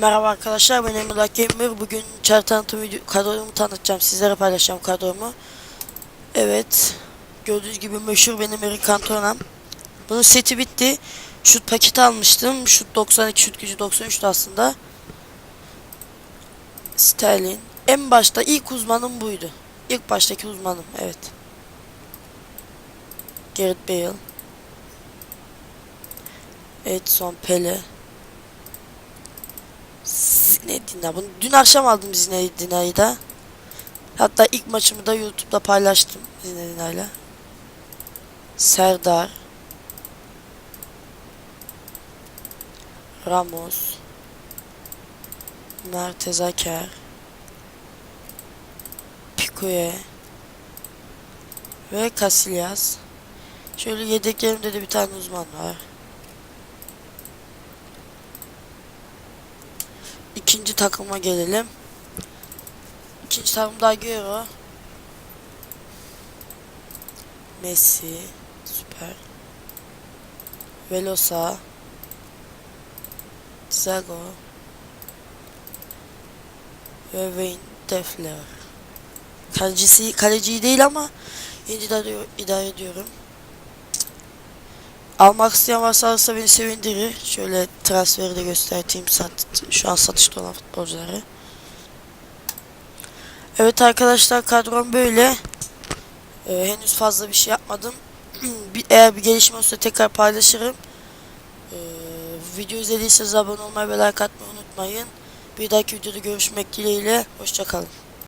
Merhaba arkadaşlar ben Emrullah Gamer. Bugün çar tanıtım video kadromu tanıtacağım. Sizlere paylaşacağım kadromu. Evet. Gördüğünüz gibi meşhur benim Eric Cantona'm. Bunun seti bitti. Şut paketi almıştım. Şut 92, şut gücü 93'tü aslında. Sterling. En başta ilk uzmanım buydu. İlk baştaki uzmanım. Evet. Gareth Bale. Edson Pele. Zinedine. Bunu dün akşam aldım Zinedine'yi da. Hatta ilk maçımı da YouTube'da paylaştım Zinedine'yle. Serdar. Ramos. Mertezaker. Picoye. Ve Casillas. Şöyle yedeklerimde de bir tane uzman var. İkinci takıma gelelim. İkinci takımda Agüero. Messi. Süper. Velosa. Zago. Ve Wayne Defler. Kalecisi, kaleciyi değil ama yine idare, idare ediyorum. Almak isteyen varsa alırsa beni sevindirir. Şöyle transferi de göstereyim. Sat, şu an satışta olan futbolcuları. Evet arkadaşlar kadrom böyle. Ee, henüz fazla bir şey yapmadım. eğer bir gelişme olursa tekrar paylaşırım. Ee, video izlediyseniz abone olmayı ve like atmayı unutmayın. Bir dahaki videoda görüşmek dileğiyle. Hoşçakalın.